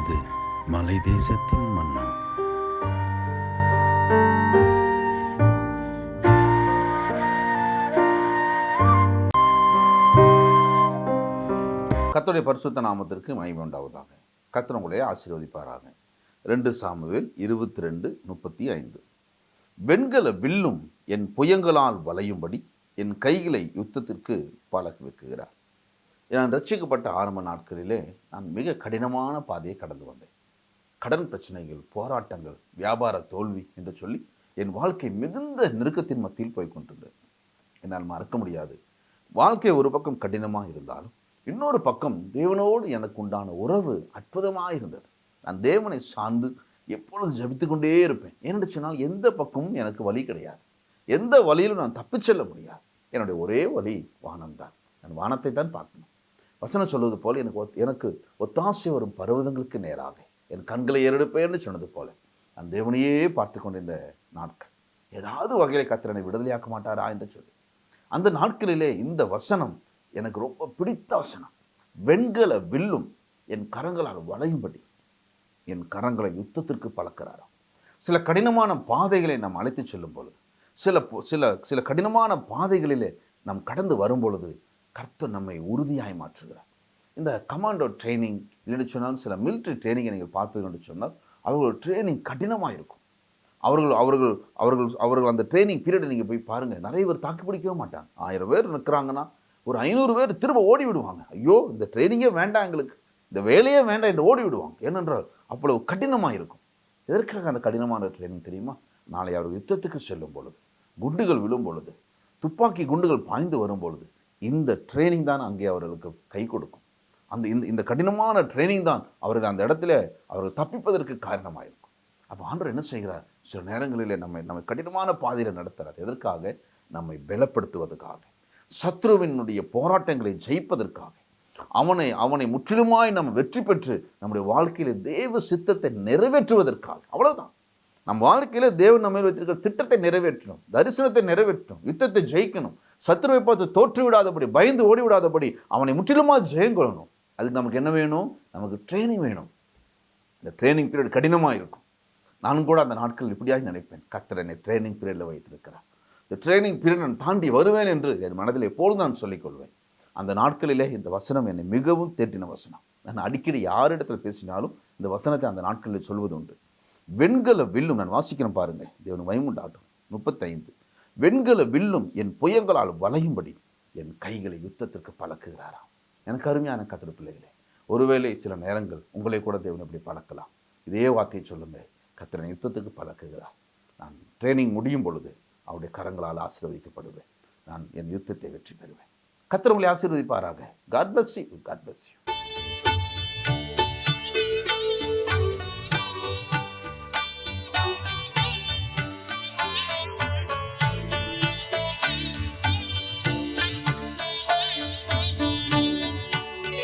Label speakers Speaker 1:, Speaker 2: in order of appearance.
Speaker 1: இது மலை தேசத்தின் மன்னா
Speaker 2: கத்தோடைய பரிசுத்த நாமத்திற்கு மகிமை உண்டாவதாக. கத்தனங்களுடைய ஆசீர்வதிப்பாராக. ரெண்டு சாமுவேல் இருபத்தி ரெண்டு முப்பத்தி ஐந்து. வெண்கல வில்லும் என் புயங்களால் வளையும்படி என் கைகளை யுத்தத்திற்கு பழகி வைக்குகிறார். நான் ரட்சிக்கப்பட்ட ஆரம்ப நாட்களிலே நான் மிக கடினமான பாதையை கடந்து வந்தேன். கடன் பிரச்சனைகள் போராட்டங்கள் வியாபார தோல்வி என்று சொல்லி என் வாழ்க்கை மிகுந்த நெருக்கத்தின் மத்தியில் போய் கொண்டிருந்தது. என்னால் மறக்க முடியாது. வாழ்க்கை ஒரு பக்கம் கடினமாக இருந்தாலும் இன்னொரு பக்கம் தேவனோடு எனக்கு உண்டான உறவு அற்புதமாக இருந்தது. நான் தேவனை சார்ந்து எப்பொழுது ஜபித்து கொண்டே இருப்பேன். ஏன்னு சொன்னால் எந்த பக்கமும் எனக்கு வழி கிடையாது. எந்த வழியிலும் நான் தப்பிச் செல்ல முடியாது. என்னுடைய ஒரே வழி வானம்தான். நான் வானத்தை தான் பார்க்கணும். வசனம் சொல்வது போல் எனக்கு ஒத்- எனக்கு ஒத்தாசை வரும் பருவதங்களுக்கு நேராக. என் கண்களை ஏறெடுப்பேன்னு சொன்னது போல. அந்த தேவனையே பார்த்து கொண்டிருந்த நாட்கள். ஏதாவது வகையில் கத்திரனை விடுதலையாக்க மாட்டாரா என்று சொல்லி. அந்த நாட்களிலே இந்த வசனம் எனக்கு ரொம்ப பிடித்த வசனம். வெண்கல வில்லும் என் கரங்களால் வளையும்படி. என் கரங்களை யுத்தத்திற்கு பழக்கிறாராம் சில கடினமான பாதைகளை நாம் அழைத்து செல்லும் பொழுது சில சில சில கடினமான பாதைகளிலே நாம் கடந்து வரும் பொழுது கர்த்தர் நம்மை உறுதியாய் மாற்றுகிறார். இந்த கமாண்டோ ட்ரைனிங் இல்லைன்னு சொன்னால் சில மிலிட்ரி ட்ரைனிங்கை நீங்கள் பார்ப்பீர்கள் என்று சொன்னால் அவர்கள் ட்ரைனிங் கடினமாக இருக்கும். அவர்கள் அவர்கள் அவர்கள் அவர்கள் அந்த ட்ரைனிங் பீரியடை நீங்கள் போய் பாருங்கள் நிறைய பேர் தாக்கு பிடிக்கவே மாட்டாங்க. ஆயிரம் பேர் நிற்கிறாங்கன்னா ஒரு ஐநூறு பேர் திரும்ப ஓடி விடுவாங்க. ஐயோ இந்த ட்ரைனிங்கே வேண்டாம் எங்களுக்கு. இந்த வேலையே வேண்டாம் என்று ஓடி விடுவாங்க. ஏனென்றால் அவ்வளவு கடினமாக இருக்கும். எதற்காக அந்த கடினமான ட்ரைனிங் தெரியுமா? நாளை அவர் யுத்தத்துக்கு செல்லும் பொழுது குண்டுகள் விழும் பொழுது துப்பாக்கி குண்டுகள் பாய்ந்து வரும் பொழுது இந்த ட்ரைனிங் தான் அங்கே அவர்களுக்கு கை கொடுக்கும். அந்த இந்த இந்த கடினமான ட்ரைனிங் தான் அவர்கள் அந்த இடத்துல அவர்கள் தப்பிப்பதற்கு காரணமாக இருக்கும் அப்போ ஆண்டவர் என்ன செய்கிறார்? சில நேரங்களிலே நம்மை நம்மை கடினமான பாதையில் நடத்துகிறார். எதற்காக? நம்மை பலப்படுத்துவதற்காக. சத்ருவினுடைய போராட்டங்களை ஜெயிப்பதற்காக. அவனை அவனை முற்றிலுமாய் நம்ம வெற்றி பெற்று நம்முடைய வாழ்க்கையில தேவ சித்தத்தை நிறைவேற்றுவதற்காக. அவ்வளவுதான். நம் வாழ்க்கையில தேவன் நம்ம வைத்திருக்கிற திட்டத்தை நிறைவேற்றணும் தரிசனத்தை நிறைவேற்றணும் யுத்தத்தை ஜெயிக்கணும் சத்துருவை பார்த்து தோற்று விடாதபடி பயந்து ஓடி விடாதபடி அவனை முற்றிலுமாக ஜெயங்கொள்ளணும் அதுக்கு நமக்கு என்ன வேணும்? நமக்கு ட்ரைனிங் வேணும். இந்த ட்ரைனிங் பீரியட் கடினமாக இருக்கும். நானும் கூட அந்த நாட்கள் இப்படியாக நினைப்பேன். கத்தர் என்னை ட்ரைனிங் பீரியடில் வைத்திருக்கிறார். இந்த ட்ரைனிங் பீரியட் நான் தாண்டி வருவேன் என்று என் மனதில் எப்பொழுதும் நான் சொல்லிக்கொள்வேன் அந்த நாட்களிலே இந்த வசனம் என்னை மிகவும் தேட்டின வசனம். நான் அடிக்கடி யாரிடத்தில் பேசினாலும் இந்த வசனத்தை அந்த நாட்களில் சொல்வது உண்டு வெண்கல வில்லும் நான் வாசிக்கிறேன் பாருங்க தேவன் பயமுண்டாட்டும் முப்பத்தைந்து. வெண்கல வில்லும் என் புயங்களால் வளையும்படி என் கைகளை யுத்தத்திற்கு பழக்குகிறாராம். எனக்கு அருமையான கத்திர பிள்ளைகளே ஒருவேளை சில நேரங்கள் உங்களை கூட தேவன் இப்படி பழக்கலாம். இதே வார்த்தையை சொல்லுங்கள். கத்திரனை யுத்தத்துக்கு பழக்குகிறார். நான் ட்ரைனிங் முடியும் பொழுது அவருடைய கரங்களால் ஆசீர்வதிக்கப்படுவேன். நான் என் யுத்தத்தை வெற்றி பெறுவேன். கத்திரவங்களை ஆசீர்வதிப்பாராக. God bless you God bless you